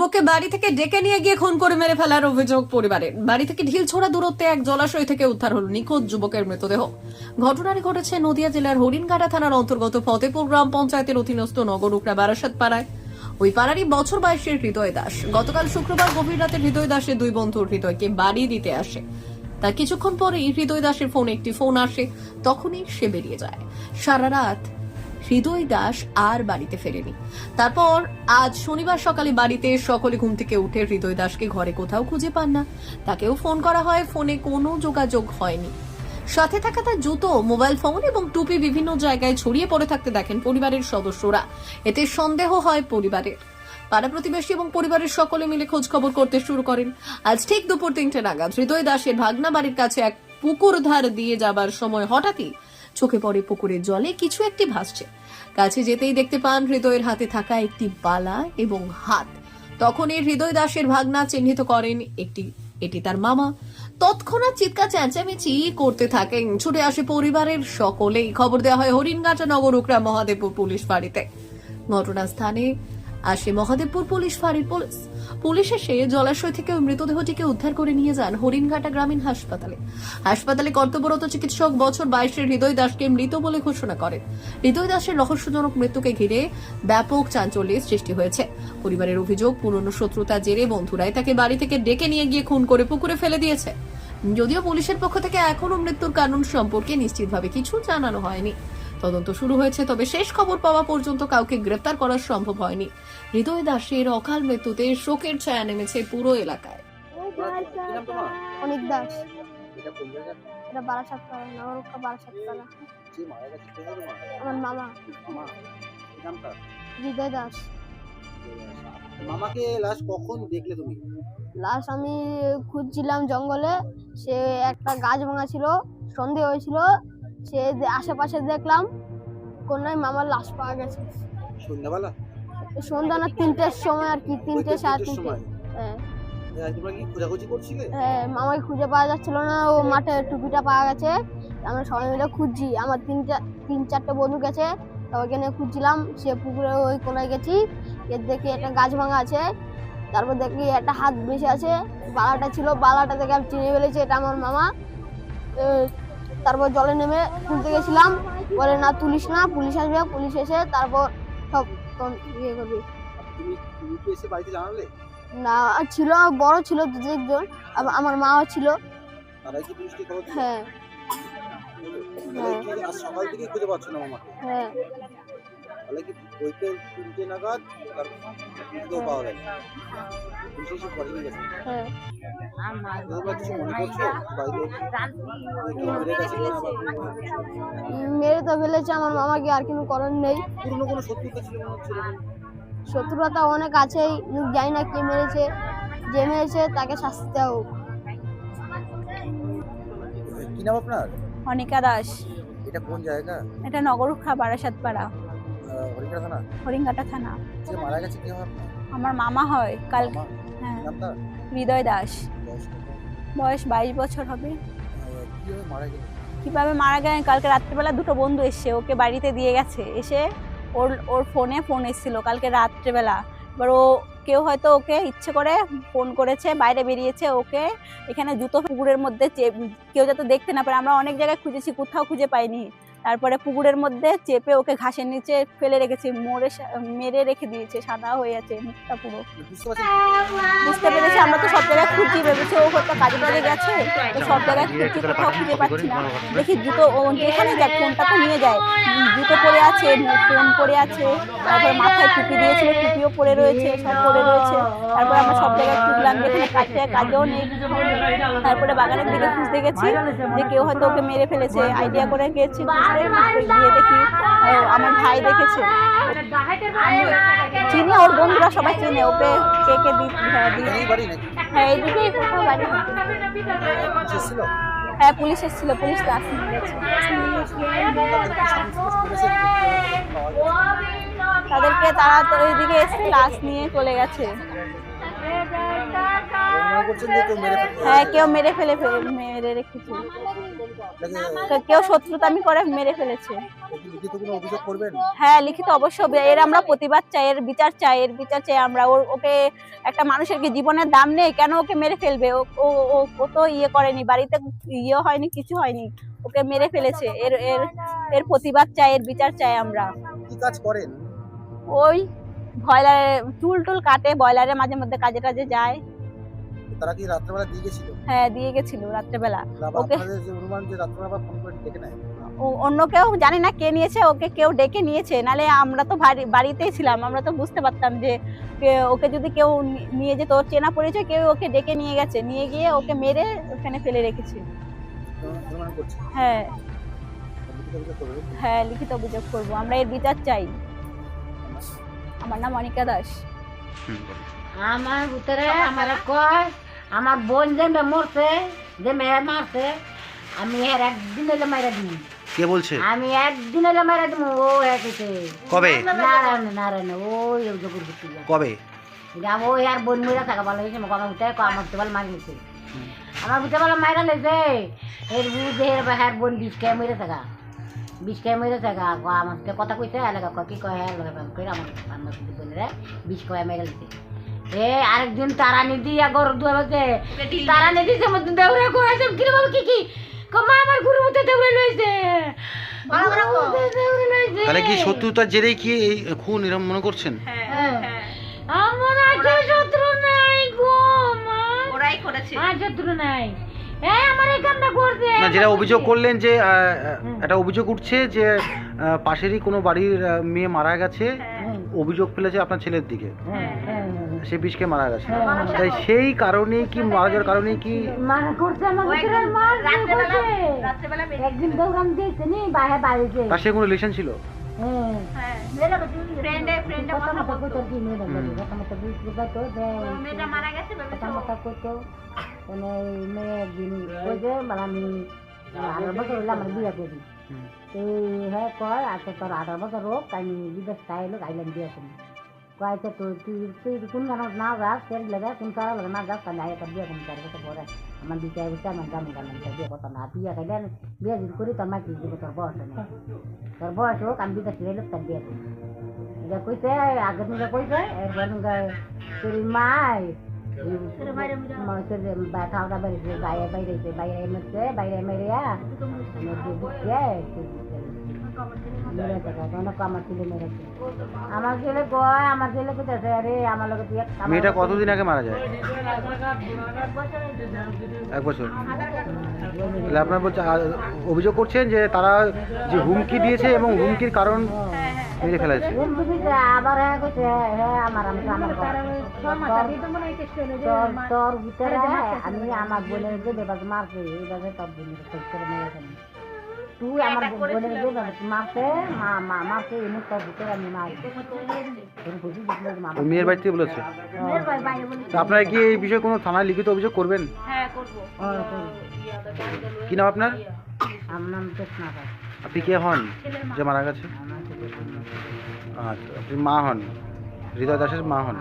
যুবককে বাড়ি থেকে ডেকে নিয়ে গিয়ে খুন করে মেরে ফেলার অভিযোগ পরিবারের। বাড়ি থেকে ঢিল ছোড়া দূরত্বে এক জলাশয় থেকে উদ্ধার হল নিখোঁজ যুবকের মৃতদেহ। ঘটনাটি ঘটেছে নদিয়া জেলার হরিণঘাটা থানার অন্তর্গত ফতেপুর গ্রাম পঞ্চায়েতের অধীনস্থ নগরুকরা বারাসাত পাড়ায়। ওই পাড়ারই বছর বয়সের হৃদয় দাস। গতকাল শুক্রবার গভীর রাতে হৃদয় দাসের দুই বন্ধুর হৃদয়কে বাড়ি দিতে আসে। তার কিছুক্ষণ পরেই হৃদয় দাসের ফোনে একটি ফোন আসে, তখনই সে বেরিয়ে যায়। সারা রাত হৃদয় দাস আর বাড়িতে ফেরেনি। তারপর আজ শনিবার সকালে বাড়িতে সকলে ঘুম থেকে উঠে হৃদয় দাসকে ঘরে কোথাও খুঁজে পান না। তাকেও ফোন করা হয়, ফোনে কোনো যোগাযোগ হয়নি। সাথে থাকা তার জুতো, মোবাইল ফোন এবং টুপি বিভিন্ন জায়গায় ছড়িয়ে পড়ে থাকতে দেখেন পরিবারের সদস্যরা। এতে সন্দেহ হয় পরিবারের। পাড়া প্রতিবেশী এবং পরিবারের সকলে মিলে খোঁজ খবর করতে শুরু করেন। আজ ঠিক দুপুর তিনটে নাগাদ হৃদয় দাসের ভাগনা বাড়ির কাছে এক পুকুর ধার দিয়ে যাবার সময় হঠাৎই চোখে পড়ে পুকুরের জলে কিছু একটি ভাসছে। কাছে যেতেই দেখতে পান হৃদয়ের হাতে থাকা একটি বালা এবং হাত। তখন এই হৃদয় দাসের ভাগনা চিহ্নিত করেন একটি, এটি তার মামা। তৎক্ষণাৎ চিৎকার চেঁচামেচি করতে থাকেন। ছুটে আসে পরিবারের সকলেই। খবর দেওয়া হয় হরিণঘাটা নগর, উকরা মহাদেবপুর পুলিশ বাড়িতে ঘটনাস্থানে আসে মহাদেবপুর পুলিশ ফাঁড়ির পুলিশ। পুলিশ এসে জলাশয় থেকে ওই মৃতদেহটিকে উদ্ধার করে নিয়ে যান হরিণঘাটা গ্রামীণ হাসপাতালে। হাসপাতালে কর্তব্যরত চিকিৎসক বছর বাইশের হৃদয় দাসকে মৃত বলে ঘোষণা করেন। হৃদয় দাসের রহস্যজনক মৃত্যুকে ঘিরে ব্যাপক চাঞ্চল্যের সৃষ্টি হয়েছে। পরিবারের অভিযোগ, পুরনো শত্রুতা জেরে বন্ধুরাই তাকে বাড়ি থেকে ডেকে নিয়ে গিয়ে খুন করে পুকুরে ফেলে দিয়েছে। যদিও পুলিশের পক্ষ থেকে এখনও মৃত্যুর কারণ সম্পর্কে নিশ্চিতভাবে কিছু জানানো হয়নি। তদন্ত শুরু হয়েছে তবে শেষ খবর পাওয়া পর্যন্ত কাউকে গ্রেপ্তার করা সম্ভব হয়নি। হৃদয় দাসের অকাল মৃত্যুতে শোকের ছায়া নেমেছে পুরো এলাকায়। অনেক দাস। এটা বারাসাত পাড়া পাড়া আমার মামা। হৃদয় দাস। মামাকে লাস্ট কখন দেখলে তুমি? লাস্ট আমি খুঁজছিলাম জঙ্গলে সে একটা গাছ ভাঙা ছিল সন্ধে হয়েছিল সে আশেপাশে দেখলাম কোনায় মামার লাশ পাওয়া গেছে। সন্ধ্যাবেলা? সন্ধ্যা না তিনটের সময় আর কি তিনটে সাড়ে তিনটে। হ্যাঁ। হ্যাঁ, হ্যাঁ মামাকে খুঁজে পাওয়া যাচ্ছিল না ও মাঠে টুপিটা পাওয়া গেছে। আমরা সবাই মিলে খুঁজছি আমার তিন চা- তিন চারটে বন্ধু গেছে সবাইকে নিয়ে খুঁজছিলাম সে পুকুরে ওই কোনায় গেছি এর দেখি একটা গাছ ভাঙা আছে তারপর দেখি একটা হাত বেশি আছে বালাটা ছিল বালাটা দেখে আমি চিনে ফেলেছি এটা আমার মামা। তারপর জলে নেমে তুলতে গেছিলাম। বলে না তুলিস না পুলিশ আসবে পুলিশ এসে তারপর সব ইয়ে করবি। না ছিল বড় ছিল দু একজন আমার মাও ছিল। হ্যাঁ। হ্যাঁ। কি বইতে তিনটে নাগাদ পাওয়া গেল গেছে হ্যাঁ। মেরে গেছে। মেরে তো ফেলেছে আমার মামাকে আর কিছু করার নেই। পুরনো কোনো শত্রুতা ছিল অনেক আছেই কিন্তু জানি না কে মেরেছে। যে মেরেছে তাকে শাস্তি দেওয়া হোক। কি নাম আপনার? অনিকা দাস। এটা কোন জায়গা? এটা নগরুখা বারাসাত পাড়া হরিকার থানা? হরিঙ্গাটা থানা। যে মারা গেছে কি হয়? আমার মামা হয় কাল হ্যাঁ। হৃদয় দাস। বয়স বাইশ বছর হবে। কীভাবে মারা গেলেন কালকে রাত্রেবেলা দুটো বন্ধু এসছে ওকে বাড়িতে দিয়ে গেছে। এসে ওর ওর ফোনে ফোন এসেছিল কালকে রাত্রেবেলা। এবার ও কেউ হয়তো ওকে ইচ্ছে করে ফোন করেছে বাইরে বেরিয়েছে ওকে এখানে জুতো পুকুরের মধ্যে কেউ যাতে দেখতে না পারে। আমরা অনেক জায়গায় খুঁজেছি কোথাও খুঁজে পাইনি। তারপরে পুকুরের মধ্যে চেপে ওকে ঘাসের নিচে ফেলে রেখেছে মরে সা- মেরে রেখে দিয়েছে সাদা হয়ে আছে মুখটা পুরো। বুঝতে পেরেছি আমরা তো সব জায়গায় খুঁজছি ভেবেছি ও হয়তো কাজে টাজে গেছে তো সব জায়গায় খুঁজছি কোথাও খুঁজে পাচ্ছি না। দেখি জুতো ও যেখানে যাক ফোনটা তো নিয়ে যায়। জুতো পরে আছে ফোন পরে আছে তারপরে মাথায় টুপি দিয়েছিল টুপিও পরে রয়েছে সব পরে রয়েছে। যেখানে কাজেও নেই। তারপরে বাগানের দিকে খুঁজতে গেছি যে কেউ হয়তো ওকে মেরে ফেলেছে। আইডিয়া করে গেছি গিয়ে দেখি আমার ভাই দেখেছে। চিনে ওর বন্ধুরা সবাই চিনে ওকে কে কে হ্যাঁ, হ্যাঁ এইদিকেই বাড়ি এসেছিল? হ্যাঁ পুলিশ এসেছিল পুলিশ তো আসেনি? তাদেরকে তারা তো ওইদিকে এসে লাশ নিয়ে চলে গেছে। হ্যাঁ কেউ মেরে ফেলে মেরে রেখেছে। কে- কেউ শত্রুতামি করে মেরে ফেলেছে। হ্যাঁ লিখিত অবশ্য এর আমরা প্রতিবাদ চাই এর বিচার চাই এর বিচার চাই। আমরা ওর ওকে একটা মানুষের কি জীবনের দাম নেই? কেন ওকে মেরে ফেলবে? ও ও- ও ও তো ইয়ে করেনি বাড়িতে ইয়ে হয়নি কিছু হয়নি। ওকে মেরে ফেলেছে। এর এর এর প্রতিবাদ চাই এর বিচার চাই আমরা। কি কাজ করেন? ওই ব্রয়লারে চুল টুল কাটে ব্রয়লারে মাঝে মধ্যে কাজে টাজে যায়। তারা কি রাত্রেবেলা দিয়ে গেছিল? হ্যাঁ দিয়ে গেছিল রাত্রেবেলা। ওকে- যে অনুমান যে রাত্রেবেলা ফোন করে ডেকে নেয়? ও- অন্য কেউ জানি না কে নিয়েছে ওকে কেউ ডেকে নিয়েছে। নালে আমরা তো বাড়িতেই ছিলাম আমরা তো বুঝতে পারতাম যে কে- ওকে যদি কেউ নিয়ে যেত ওর চেনা পরিচয় কেউ ওকে ডেকে নিয়ে গেছে। নিয়ে গিয়ে ওকে মেরে ওখানে ফেলে রেখেছে। হ্যাঁ। লিখিত অভিযোগ করবেন হ্যাঁ লিখিত অভিযোগ করব। আমরা এর বিচার চাই। আমার নাম? অনিকা দাস। আমার ভিতরে আমার কয় আমার বোন যে মে মরছে যে মেয়ে মারছে আমি এর একদিন এলে মারা দিই কে বলছে? আমি একদিন এলে মারা দিব ও এসেছে কবে? নারায়ণ নারায়ণ ওই জগুর কবে? ও আর বোন মরে থাকা ভালো হয়েছে আমার কয় আমার ভিতরে মারি গেছে আমার ভিতরে বলে মারা লেছে এর বুঝে এর হ্যার বোন বিষ খেয়ে মরে থাকা। বিষ খেয়ে মরে থাকা কয় আমার কথা কইছে এলাকা কয় কি কয় হ্যাঁ এলাকা আমার আমার বোনের বিষ খেয়ে মেরে লেছে এ আরেকদিন তারা নিদি আগর তারা নিদি সে মধ্যে দেউরে কইছে কি বাবা কি কি? কমা আমার গুরু মতে দেউরে লইছে। তাহলে কি শত্রুতার জেরেই কি এই খুন এরকম মনে করছেন? হ্যাঁ। আমার আগে শত্রু নাই গো মা। ওরাই করেছে। আর শত্রু নাই। না যেটা অভিযোগ করলেন যে একটা অভিযোগ উঠছে যে পাশেরই কোনো বাড়ির মেয়ে মারা গেছে। অভিযোগ ফেলেছে আপনার ছেলের দিকে। হ্যাঁ, হ্যাঁ, হ্যাঁ। সে বিষকে মারা গেছে। তাই সেই কারণেই কি মারা যাওয়ার কারণেই কি তার সে কোনো রিলেশন ছিল? হ্যাঁ। হ্যাঁ কয় আচ্ছা তোর আঠারো বছর হোক আমি বিদেশ খাইলো আইলাম বিয়ে করি কয় আচ্ছা তুই তুই তুই কোন গান না যাস তেল লাগে কোন কারও লাগে না যাস আমি আগে বিয়ে করি চার বছর পরে আমার বিচার বুঝতে আমার গান গান বিয়ে করতাম না বিয়ে খাইলে আমি বিয়ে যদি করি তোর মাকে দিব তোর বয়স নেই তোর বয়স হোক আমি বিদেশ গেলে তার বিয়ে করি এটা কইছে আগের দিনে কইছে এরপর তোর মাই ব্যথা ওটা বেড়েছে বাইরে বাইরেছে বাইরে মেরেছে বাইরে মেরিয়া আমার ছেলে কয় আমার ছেলে আরে আমার লোক মেয়েটা কতদিন আগে মারা যায়? এক বছর। তাহলে আপনার বলছে অভিযোগ করছেন যে তারা যে হুমকি দিয়েছে এবং হুমকির কারণ মেরে আবার হ্যাঁ কইছে হ্যাঁ আমার আমি আমার। তোর তোর ভিতরে আমি আমার বোনের যে বেবাজ মারছে তোর বোনের করে মেরে ফেলি তুই আমার বোনের বেবাজ মা মা এমনি তোর ভিতরে আমি মেয়ের বাড়ি থেকে বলেছে। তা আপনারা কি এই বিষয়ে কোনো থানায় লিখিত অভিযোগ করবেন? কি নাম আপনার। আপনি কে হন যে মারা গেছে? আচ্ছা আপনি মা হন। হৃদয় দাসের মা হন।